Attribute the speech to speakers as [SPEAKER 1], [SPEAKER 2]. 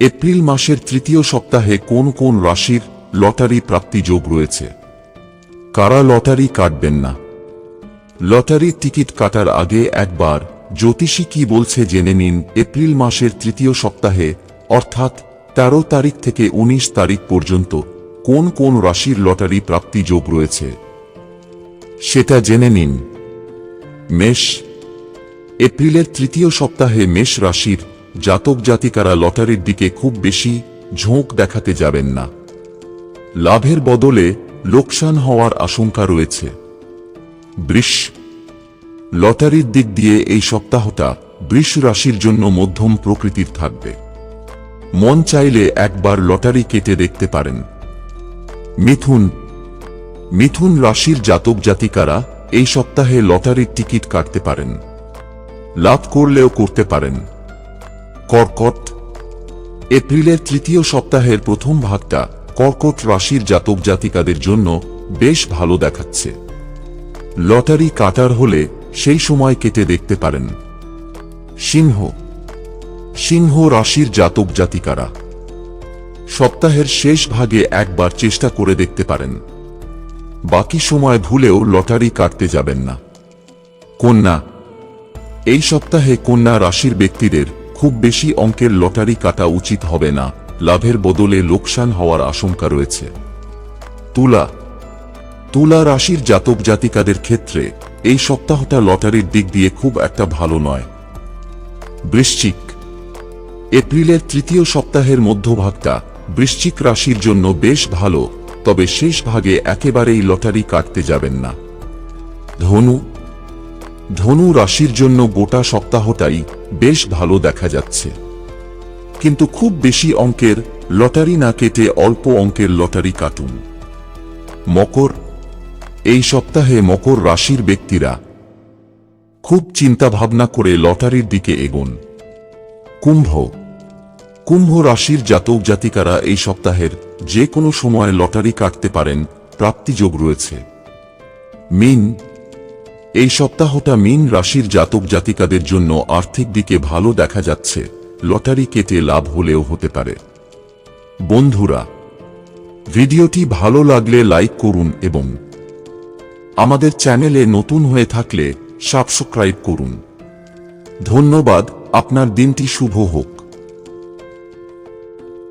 [SPEAKER 1] April মাসের তৃতীয় সপ্তাহে কোন কোন রাশির লটারি প্রাপ্তি যোগ রয়েছে? কারা লটারি কাটবেন না? লটারির টিকিট কাটার আগে একবার জ্যোতিষী কি বলছে জেনে নিন এপ্রিল মাসের তৃতীয় সপ্তাহে, অর্থাৎ তেরো তারিখ থেকে ১৯ তারিখ পর্যন্ত কোন কোন রাশির লটারি প্রাপ্তি যোগ রয়েছে? সেটা জেনে নিন। মেষ। এপ্রিলের তৃতীয় সপ্তাহে মেষ রাশির জাতক জাতিকারা লটারির দিকে খুব বেশি ঝোঁক দেখাতে যাবেন না। লাভের বদলে লোকসান হওয়ার আশঙ্কা রয়েছে। বৃষ, লটারির দিক দিয়ে এই সপ্তাহটা বৃষ রাশির জন্য মধ্যম প্রকৃতির থাকবে। মন চাইলে একবার লটারি কেটে দেখতে পারেন। মিথুন মিথুন রাশির জাতক জাতিকারা এই সপ্তাহে লটারির টিকিট কাটতে পারেন। লাভ করলেও করতে পারেন। কর্কট। এপ্রিলের তৃতীয় সপ্তাহের প্রথম ভাগটা কর্কট রাশির জাতক জাতিকাদের জন্য বেশ ভালো দেখাচ্ছে। লটারি কাটার হলে সেই সময় কেটে দেখতে পারেন। সিংহ। সিংহ রাশির জাতক জাতিকারা। সপ্তাহের শেষ ভাগে একবার চেষ্টা করে দেখতে পারেন। বাকি সময় ভুলেও লটারি কাটতে যাবেন না। কন্যা। এই সপ্তাহে কন্যা রাশির ব্যক্তিদের খুব বেশি অঙ্কের লটারি কাটা উচিত হবে না, লাভের বদলে লোকসান হওয়ার আশঙ্কা রয়েছে। তুলা। তুলা রাশির জাতক জাতিকাদের ক্ষেত্রে এই সপ্তাহটা লটারির দিক দিয়ে খুব একটা ভালো নয়। বৃশ্চিক। এপ্রিলের তৃতীয় সপ্তাহের মধ্যভাগটা বৃশ্চিক রাশির জন্য বেশ ভালো, তবে শেষ ভাগে একেবারেই লটারি কাটতে যাবেন না। ধনু। ধনু রাশির জন্য গোটা সপ্তাহটাই বেশ ভালো দেখা যাচ্ছে। কিন্তু খুব বেশি অঙ্কের লটারি না কেটে অল্প অঙ্কের লটারি কাটুন। মকর, এই সপ্তাহে মকর রাশির ব্যক্তিরা খুব চিন্তা ভাবনা করে লটারির দিকে এগোন। কুম্ভ কুম্ভ রাশির জাতক জাতিকারা এই সপ্তাহের যে কোনো সময় লটারি কাটতে পারেন, প্রাপ্তিযোগ রয়েছে। মিন এই সপ্তাহটা মিন রাশির জাতক জাতিকাদের জন্য আর্থিক দিকে ভালো দেখা যাচ্ছে। লটারি কেটে লাভ হলেও হতে পারে। বন্ধুরা, ভিডিওটি ভালো লাগলে লাইক করুন এবং আমাদের চ্যানেলে নতুন হয়ে থাকলে সাবস্ক্রাইব করুন। ধন্যবাদ, আপনার দিনটি শুভ হোক।